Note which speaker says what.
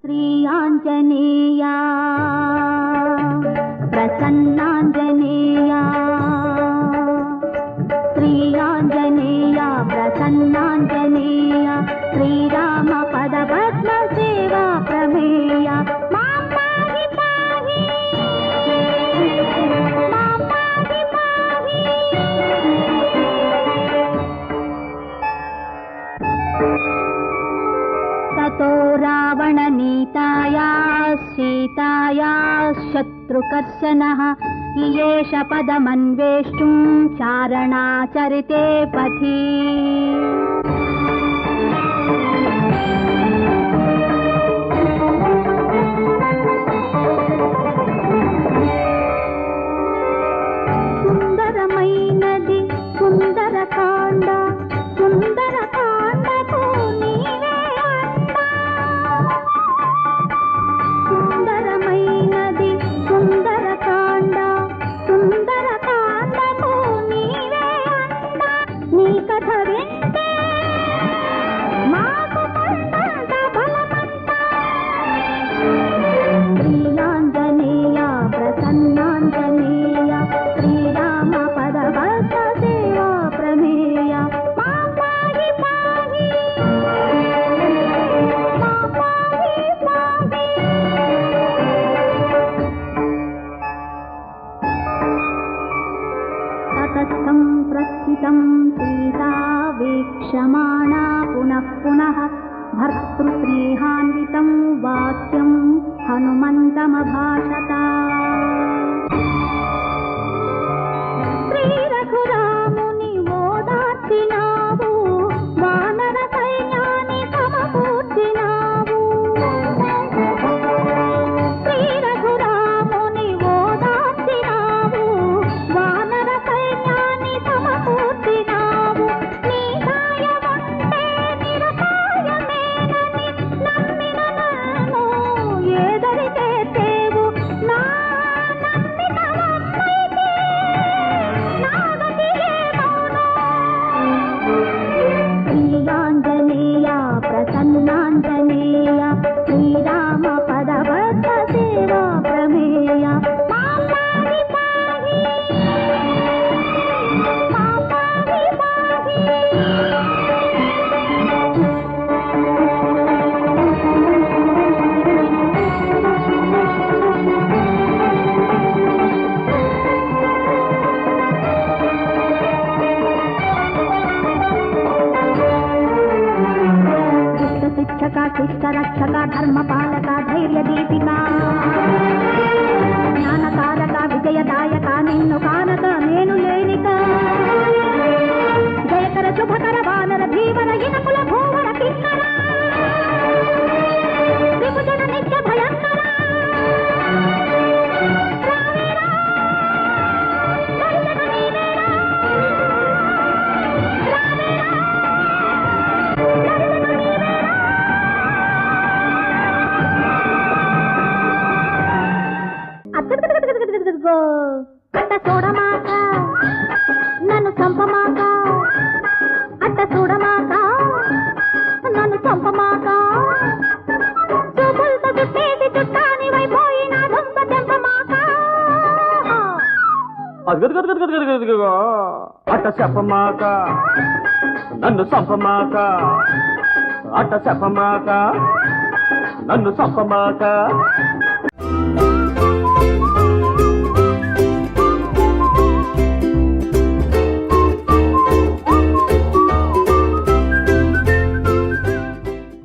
Speaker 1: శ్రీ ఆంజనేయా ततो रावणनीताया सीताया शत्रुकर्शनः इयेष पदमन्वेष्टुं चारणाचरिते पथि। ीता वीक्षमाणा पुनः पुनः भर्तृस्नेहान्वितं वाक्यं हनुमन्तमभाषता। విశ్వరక్షక ధర్మపాలక ధైర్య దీపిక జ్ఞానకారక విజయదాయక నిన్నుగా అట్ట చూడమాక నన్ను చంపమాక అట్ట చూడమాక నన్ను చంపమాక
Speaker 2: అట్ట చెప్పమాక నన్ను చంపమాక అట్ట చెప్పమాక నన్ను చంపమాక